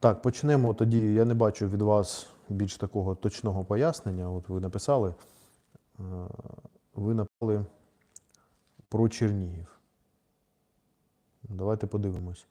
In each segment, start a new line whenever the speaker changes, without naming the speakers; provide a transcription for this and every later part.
Так, почнемо тоді. Я не бачу від вас більш такого точного пояснення. От ви написали. е, Ви написали про Чернігів. Давайте подивимось.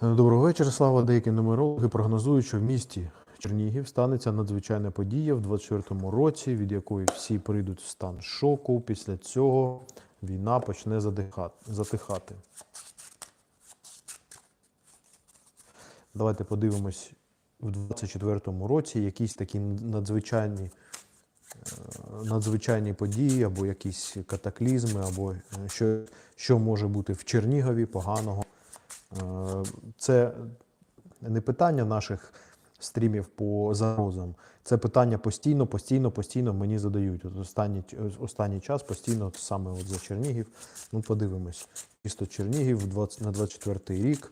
Доброго вечора, Слава. Деякі нумерологи прогнозують, що в місті Чернігів станеться надзвичайна подія в 24-му році, від якої всі прийдуть в стан шоку. Після цього війна почне затихати. Давайте подивимось в 24-му році якісь такі надзвичайні, е, надзвичайні події, або якісь катаклізми, або е, що, що може бути в Чернігові поганого. Е, Це не питання наших стрімів по загрозам. Це питання постійно, постійно, постійно мені задають. От останній, останній час постійно от саме от за Чернігів. Ну, подивимось. Місто Чернігів 20, на 24 рік.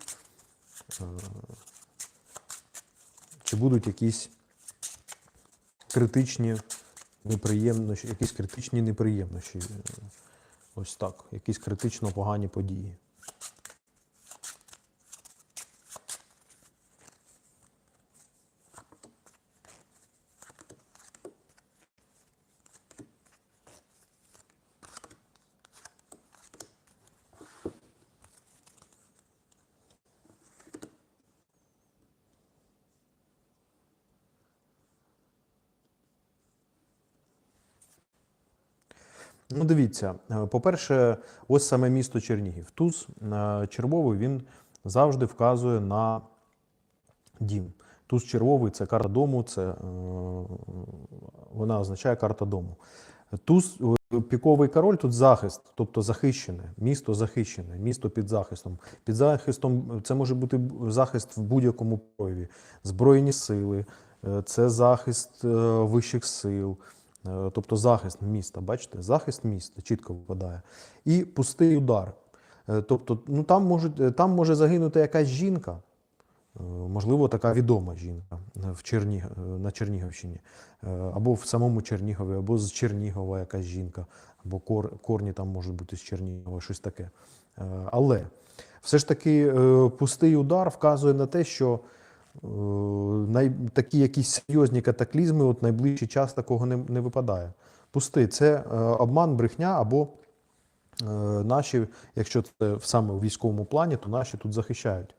Чи будуть якісь критичні неприємності, якісь критичні неприємності? Е, Ось так, якісь критично погані події. Ну, дивіться, е, по-перше, ось саме місто Чернігів. Туз е, червовий він завжди вказує на дім. Туз червовий це карта дому, це е, вона означає карта дому. Туз піковий король тут захист, тобто захищене, місто захищене, місто під захистом. Під захистом це може бути захист в будь-якому прояві. Збройні сили, це захист вищих сил. Е, Тобто захист міста, бачите, захист міста чітко випадає. І пустий удар. Е, Тобто, ну там можуть, е, там може загинути якась жінка, можливо, така відома жінка в Черні, на Чернігівщині, або в самому Чернігові, або з Чернігова якась жінка, або кор, корні там можуть бути з Чернігова, щось таке. Але все ж таки пустий удар вказує на те, що най, такі якісь серйозні катаклізми, от найближчий час такого не, не випадає. Пустий це е, обман, брехня або е, наші, якщо це саме в військовому плані, то наші тут захищають.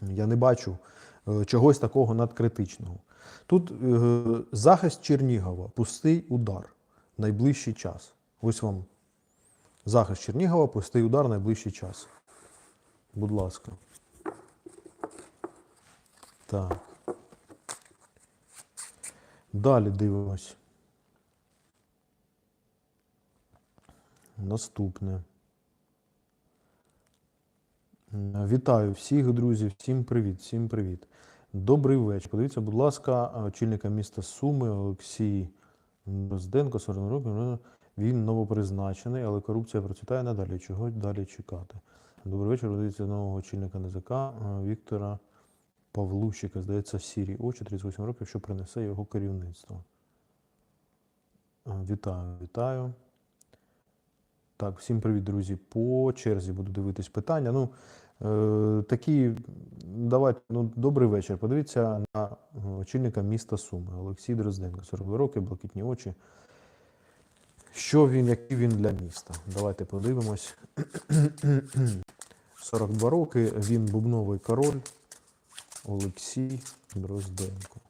Я не бачу е, чогось такого надкритичного. Тут е, захист Чернігова, пустий удар, найближчий час. Ось вам захист Чернігова, пустий удар, найближчий час. Будь ласка. Так. Далі дивимось. Наступне. Вітаю всіх, друзі, всім привіт, всім привіт. Добрий вечір. Подивіться, будь ласка, очільника міста Суми Олексій Розденко, 40 років. Він новопризначений, але корупція процвітає надалі. Чого далі чекати? Добрий вечір. Подивіться нового очільника НЗК Віктора Павлущика, здається, сірі очі, 38 років, що принесе його керівництво. Е, Вітаю, вітаю. Так, всім привіт, друзі. По черзі буду дивитись питання. Ну, е, такі, давайте, ну, добрий вечір. Подивіться на е, очільника міста Суми Олексій Дрозденко, 42 роки, блакитні очі. Що він, який він для міста? Давайте подивимось. 42 роки, він бубновий король Олексій Дрозденко.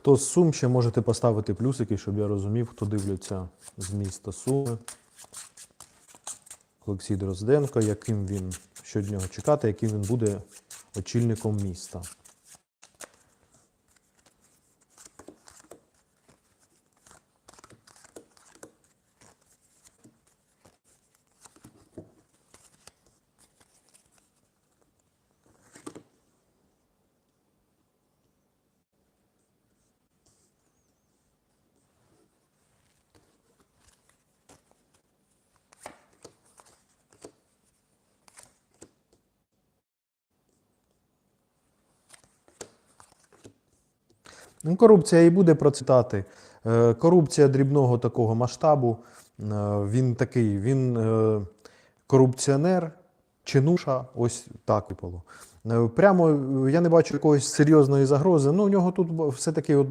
Хто з Сум ще можете поставити плюсики, щоб я розумів, хто дивляться з міста Суми. Олексій Дрозденко, яким він, що від нього чекати, яким він буде очільником міста. Корупція і буде процвітати. Е, Корупція дрібного такого масштабу. Е, Він такий, він е, корупціонер, чинуша, ось так випало. Прямо я не бачу якоїсь серйозної загрози. Ну, у нього тут все-таки от,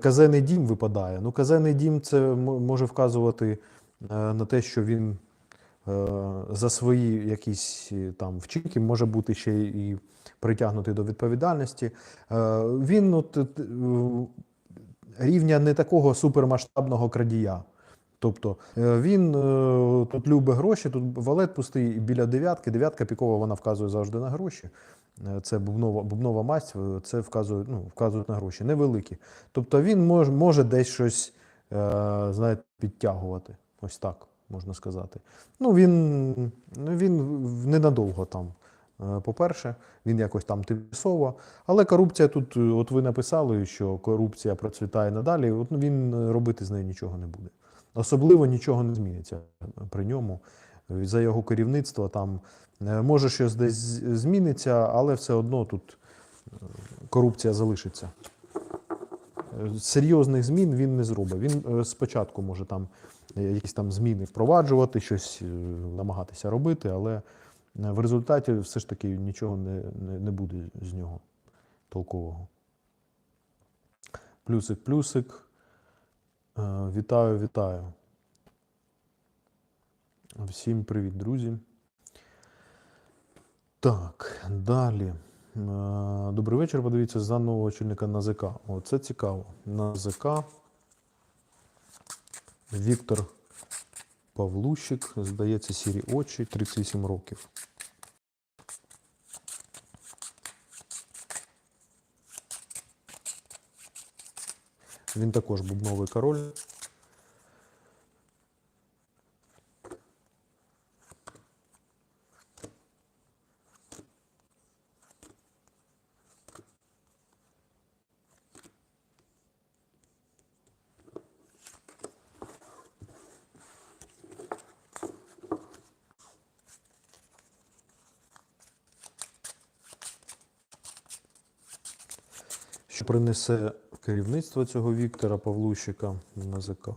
казенний дім випадає. Ну, казенний дім це може вказувати на те, що він за свої якісь е, там вчинки може бути ще і притягнутий до відповідальності. Е, Він от, е, е, рівня не такого супермасштабного крадія. Тобто е, він е, тут любить гроші, тут валет пустий біля дев'ятки. Дев'ятка пікова вона вказує завжди на гроші. Е, Це бубнова, бубнова масть, е, це вказує, ну, вказують на гроші, невеликі. Тобто він може, може десь щось е, знаєте, підтягувати. Ось так можна сказати. Ну, він, він ненадовго там. Е, По-перше, він якось там тимчасово. Але корупція тут, е, от ви написали, що корупція процвітає надалі. От він е, робити з нею нічого не буде. Особливо нічого не зміниться при ньому. За його керівництва там може щось десь зміниться, але все одно тут корупція залишиться. Серйозних змін він не зробить. Він спочатку може там якісь там зміни впроваджувати, щось е, намагатися робити, але е, в результаті все ж таки нічого не, не, не буде з нього толкового. Плюсик, плюсик. Е, Вітаю, вітаю. Всім привіт, друзі. Так, далі. Е, Добрий вечір. Подивіться за нового очільника НАЗК. О, це цікаво. НАЗК. Віктор Павлущик, здається, сірі очі, 37 років. Він також бубновий король. Принесе керівництво цього Віктора Павлущика в НАЗК?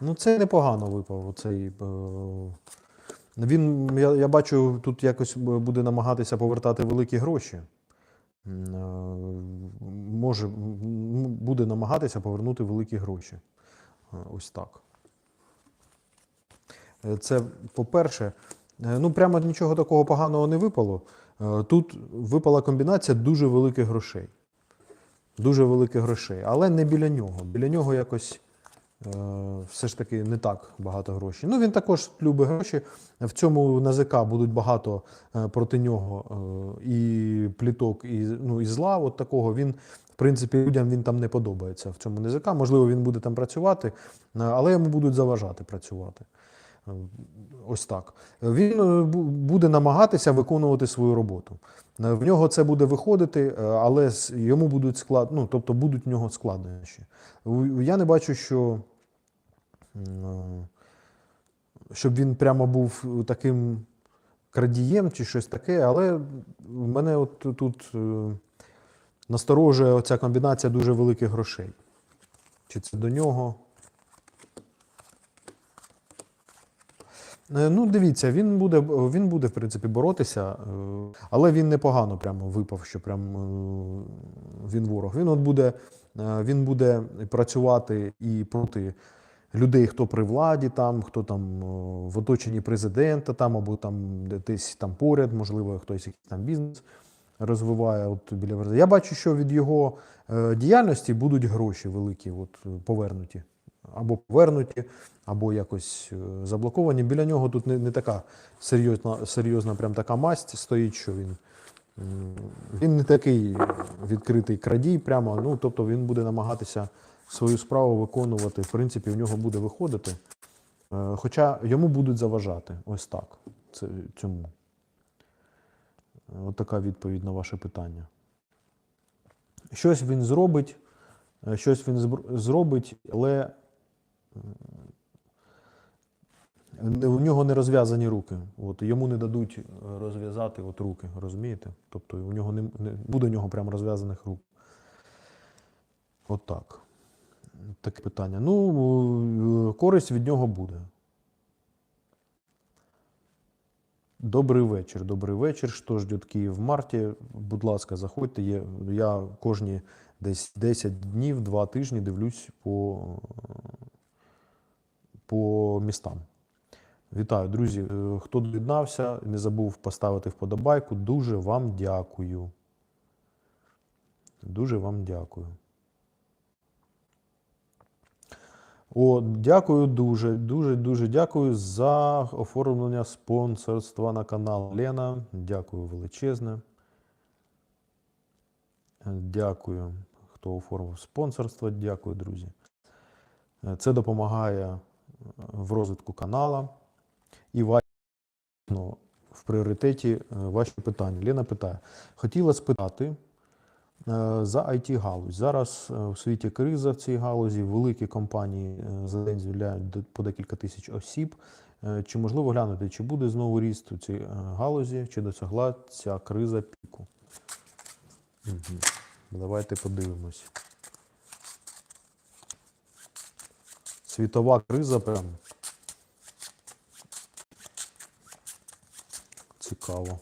Ну, це непогано випав. Оцей, е, він, я, я бачу, тут якось буде намагатися повертати великі гроші. Е, Може, буде намагатися повернути великі гроші. Е, Ось так. Це по-перше, ну прямо нічого такого поганого не випало. Тут випала комбінація дуже великих грошей. Дуже великих грошей, але не біля нього. Біля нього якось все ж таки не так багато грошей. Ну він також любить гроші. В цьому НАЗК будуть багато е, проти нього е, і пліток, і, ну, і зла. От такого він, в принципі, людям він там не подобається в цьому НЗК. Можливо, він буде там працювати, е, але йому будуть заважати працювати. Ось так. Він е, буде намагатися виконувати свою роботу. Е, В нього це буде виходити, е, але йому будуть склад... ну, тобто будуть в нього складнощі. Я не бачу, що щоб він прямо був таким крадієм чи щось таке, але мене от тут насторожує оця комбінація дуже великих грошей. Чи це до нього? Ну, дивіться, він буде, він буде, в принципі, боротися, е, але він непогано прямо випав, що прям е, він ворог. Він от буде, е, він буде працювати і проти людей, хто при владі, там, хто там е, в оточенні президента, там, або там десь там поряд, можливо, хтось якийсь там бізнес розвиває от біля Я бачу, що від його е, діяльності будуть гроші великі, от, е, повернуті. Або повернуті, або якось е, заблоковані. Біля нього тут не, не така серйозна, серйозна прям така масть стоїть, що він, він не такий відкритий крадій, прямо, ну, тобто він буде намагатися свою справу виконувати, в принципі, в нього буде виходити. Е, Хоча йому будуть заважати. Ось так. Це, цьому. От відповідь на ваше питання. Щось він зробить, е, щось він зробить, але у нього не розв'язані руки. От, йому не дадуть е, розв'язати от руки, розумієте? Тобто у нього не, не буде у нього прямо розв'язаних рук. От. Таке питання. Ну, е, користь від нього буде. Добрий вечір, добрий вечір. Що ждет Київ в марті? Будь ласка, заходьте. Я кожні десь 10 днів, 2 тижні дивлюсь по, по містам. Вітаю, друзі. Е, Хто доєднався, не забув поставити вподобайку. Дуже вам дякую. Дуже вам дякую. О, дякую дуже, дуже, дуже дякую за оформлення спонсорства на канал Лена. Дякую величезне. Дякую, хто оформив спонсорство. Дякую, друзі. Е, Це допомагає в розвитку канала. І ну, в пріоритеті е, ваші питання. Лена питає: хотіла спитати е, за it галузь Зараз е, в світі криза в цій галузі, великі компанії за день звільняють по декілька тисяч осіб. Чи можливо глянути, чи буде знову ріст у цій галузі, чи досягла ця криза піку? Мгм. Давайте подивимось. Світова криза прям. Цікаво.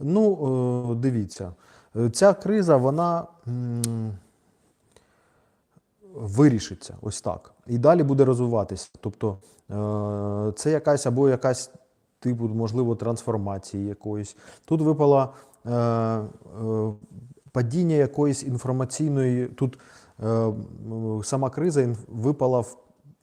Ну, е, дивіться, е, ця криза, вона вирішиться ось так. І далі буде розвиватися. Тобто, е, це якась або якась типу, можливо, трансформації якоїсь. Тут випала е, падіння якоїсь інформаційної. Тут сама криза випала в,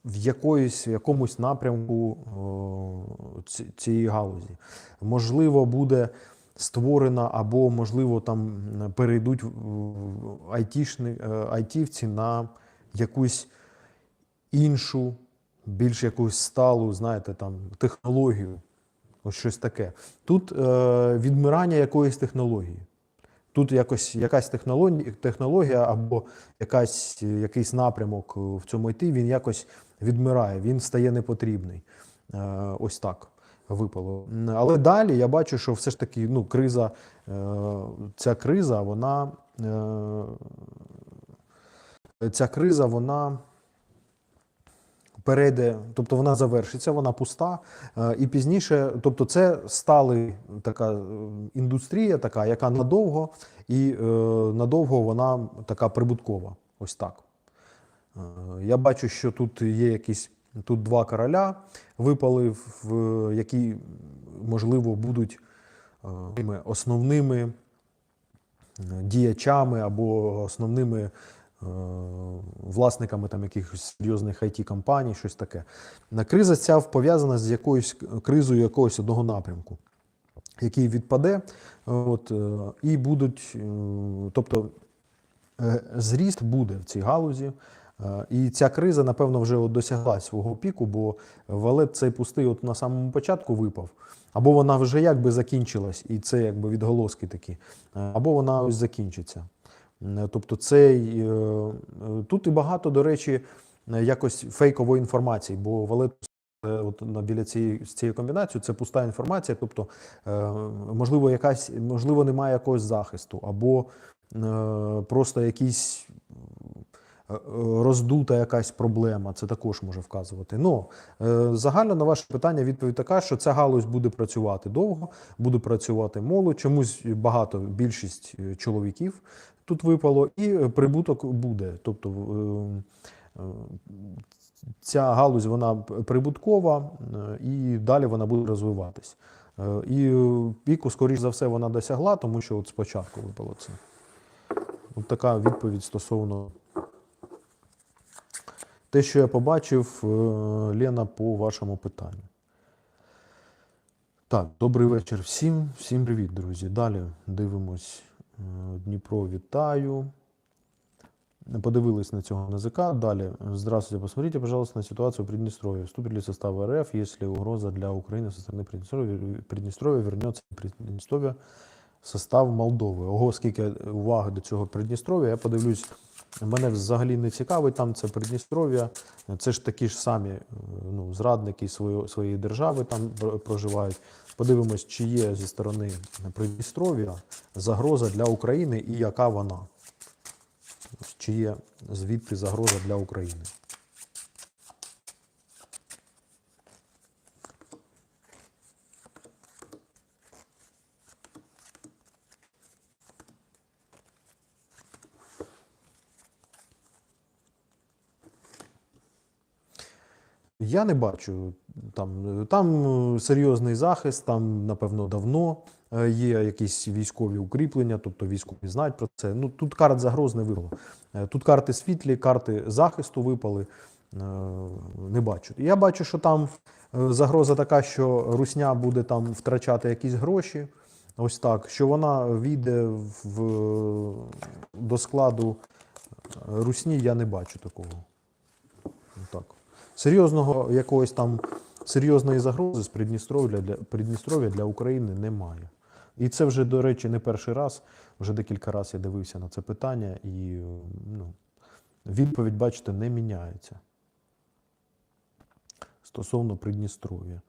в якоїсь, в якомусь напрямку о, ці- цієї галузі. Можливо, буде створена, або, можливо, там перейдуть айтішни, е, айтівці на якусь іншу, більш якусь сталу, знаєте, там, технологію. Ось щось таке. Тут е, відмирання якоїсь технології. Тут якось якась технологія, або якась, якийсь напрямок в цьому IT, він якось відмирає, він стає непотрібний. Е, ось так випало. Але далі я бачу, що все ж таки ну, криза, е, ця криза, вона. Е, ця криза, вона перейде, тобто вона завершиться, вона пуста. е, І пізніше, тобто, це стала така індустрія, така, яка надовго, і е, надовго вона така прибуткова. Ось так. Е, Я бачу, що тут є якісь тут два короля випали, в які, можливо, будуть е, основними е, діячами або основними е, власниками там якихось серйозних it компаній щось таке. Криза ця пов'язана з якоюсь кризою якогось одного напрямку, який відпаде, от, і будуть, тобто зріст буде в цій галузі. Е, І ця криза, напевно, вже от досягла свого піку, бо валет цей пустий от на самому початку випав, або вона вже якби закінчилась, і це якби відголоски такі, е, або вона ось закінчиться. Е, Тобто цей, тут і багато, до речі, якось фейкової інформації, бо валет от біля цієї з цією комбінацією це пуста інформація, тобто, можливо, якась, можливо, немає якогось захисту, або просто якісь роздута якась проблема, це також може вказувати. Ну, е, загально на ваше питання відповідь така, що ця галузь буде працювати довго, буде працювати молодь, чомусь багато, більшість е, чоловіків тут випало, і е, прибуток буде. Тобто е, е, ця галузь вона прибуткова е, і далі вона буде розвиватись. Е, І е, піку, скоріш за все, вона досягла, тому що от спочатку випало це. От така відповідь стосовно те, що я побачив, е, Лена, по вашому питанню. Так, добрий вечір всім. Всім привіт, друзі. Далі дивимось. Е, Дніпро, вітаю. Подивились на цього НЗК. Далі. Здравствуйте, посмотрите, пожалуйста, на ситуацию в Приднестровье. Вступит ли состав РФ, если угроза для Украины со стороны Приднестровья, Приднестровья вернется Приднестровья в состав Молдови. Ого, скільки уваги до цього Придністров'я. Я подивлюсь, мене взагалі не цікавить там це Придністров'я. Це ж такі ж самі е, ну, зрадники свої, своєї держави там проживають. Подивимось, чи є зі сторони Придністров'я загроза для України і яка вона. Чи є звідти загроза для України? Я не бачу там, там е, серйозний захист, там, напевно, давно е, є якісь військові укріплення, тобто військові знають про це. Ну, тут карт загроз не випало. Е, Тут карти світлі, карти захисту випали. Не бачу. Я бачу, що там загроза така, що Русня буде там втрачати якісь гроші. Ось так, що вона війде в, до складу Русні, я не бачу такого. Серйозного якогось там серйозної загрози з Придністров'я для Придністров'я для України немає. І це вже, до речі, не перший раз. Вже декілька разів я дивився на це питання, і ну, відповідь, бачите, не міняється стосовно Придністров'я.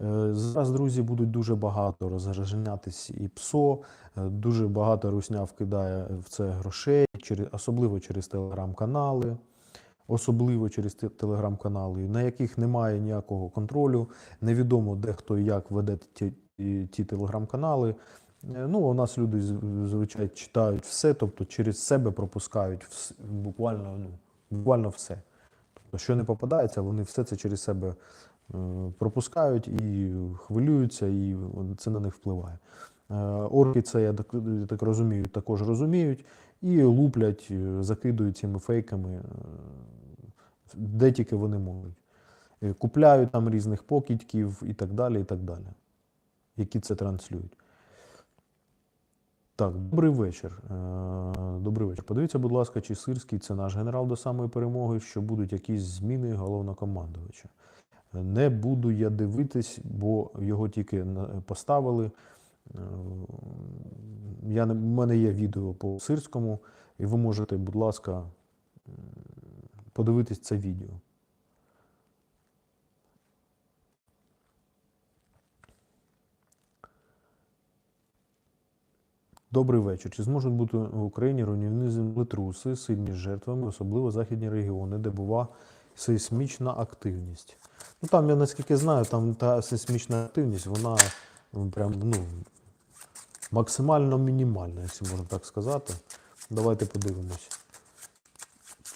Е, Зараз, друзі, будуть дуже багато розгражнятись і ПСО, е, дуже багато русня вкидає в це грошей, особливо через телеграм-канали особливо через телеграм-канали, на яких немає ніякого контролю. Невідомо, де хто і як веде ті, ті, телеграм-канали. Е, Ну, у нас люди з- зазвичай читають все, тобто через себе пропускають вс- буквально, ну, буквально все. Тобто, що не попадається, вони все це через себе е, пропускають і хвилюються, і це на них впливає. Е, Орки це, я так, я так розумію, також розуміють і луплять, закидують цими фейками, де тільки вони можуть. Е, Купляють там різних покидьків і так далі, і так далі, які це транслюють. Так, добрий вечір. Е, Добрий вечір. Подивіться, будь ласка, чи Сирський це наш генерал до самої перемоги, що будуть якісь зміни головнокомандувача. Не буду я дивитись, бо його тільки поставили. Е, Я, в мене є відео по Сирському, і ви можете, будь ласка, подивитись це відео. Добрий вечір. Чи зможуть бути в Україні руйнівні землетруси, сильні жертвами, особливо західні регіони, де бува сейсмічна активність? Ну там, я наскільки знаю, там та сейсмічна активність, вона прям ну, максимально мінімальна, якщо можна так сказати. Давайте подивимось.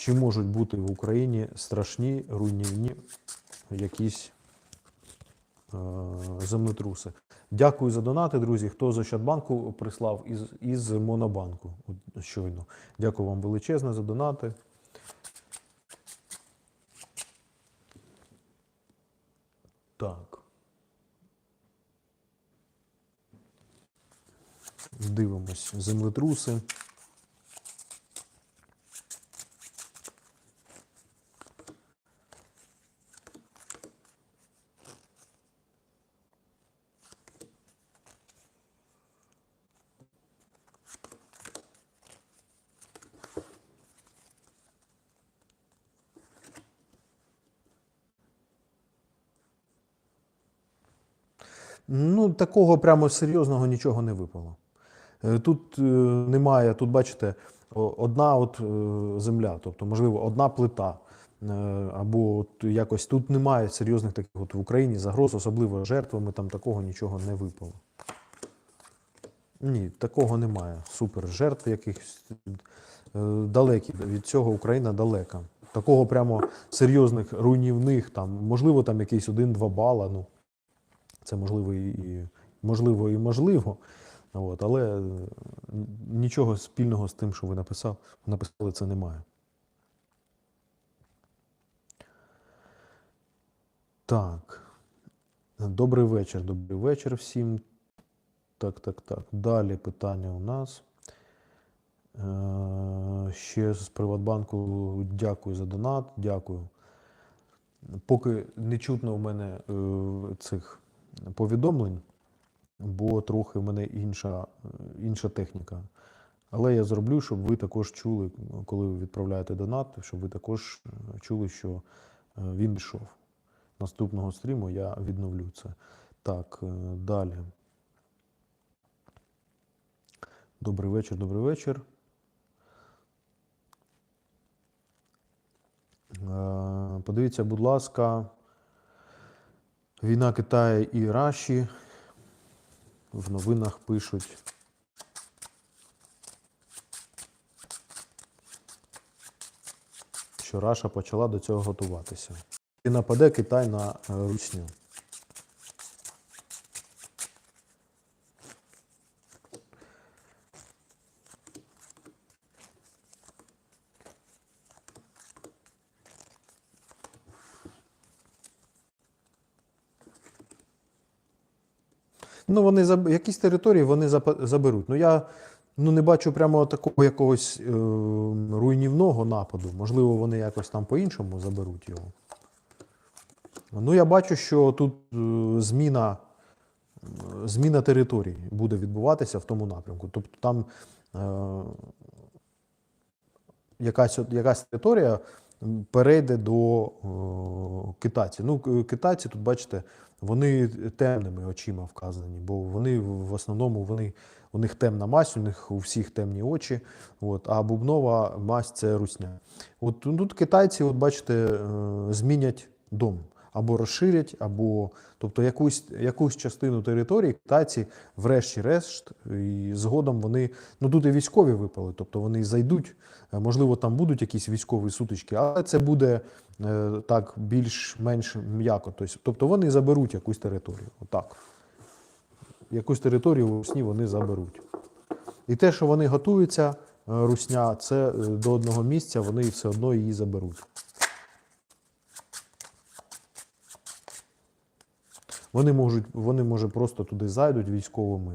Чи можуть бути в Україні страшні руйнівні якісь е, землетруси? Дякую за донати, друзі. Хто з Ощадбанку прислав із, із Монобанку щойно. Дякую вам величезне за донати. Так. Дивимось землетруси. Ну, такого прямо серйозного нічого не випало. Е, Тут е, немає, тут бачите, одна от е, земля, тобто, можливо, одна плита. Або от якось тут немає серйозних таких от в Україні загроз, особливо жертвами, там такого нічого не випало. Ні, такого немає. Супер жертв якихось далекі. Від цього Україна далека. Такого прямо серйозних руйнівних, там, можливо, там якийсь один-два бала. Ну, це можливо і, можливо і можливо. От, але е, нічого спільного з тим, що ви написав, написали, це немає. Так. Добрий вечір, добрий вечір всім. Так, так, так. Далі питання у нас. Е, Ще з Приватбанку дякую за донат. Дякую. Поки не чутно в мене е, цих повідомлень, бо трохи в мене інша, інша техніка. Але я зроблю, щоб ви також чули, коли ви відправляєте донат, щоб ви також е, чули, що е, він пішов. Наступного стріму я відновлю це. Так, е, далі. Добрий вечір, добрий вечір. Подивіться, будь ласка, війна Китаю і Раші. В новинах пишуть. Що Раша почала до цього готуватися. І нападе Китай на е, Русню. Ну, вони заб... якісь території вони заберуть. Ну, я ну, не бачу прямо такого якогось е... руйнівного нападу. Можливо, вони якось там по-іншому заберуть його. Ну, я бачу, що тут е... зміна, е, зміна території буде відбуватися в тому напрямку. Тобто там е... якась, якась територія перейде до е... китайців. Ну, китайці тут, бачите, вони темними очима вказані, бо вони в основному вони, у них темна мазь, у них у всіх темні очі. От, а бубнова мазь це русня. От тут китайці, от бачите, е, змінять дом. Або розширять, або тобто якусь, якусь частину території китайці, врешті-решт, і згодом вони, ну тут і військові випали, тобто вони зайдуть, е, можливо, там будуть якісь військові сутички, але це буде е, так більш-менш м'яко. Тобто, вони заберуть якусь територію. Отак. Якусь територію Русні вони заберуть. І те, що вони готуються, е, Русня, це до одного місця, вони все одно її заберуть. Вони можуть, вони може просто туди зайдуть військовими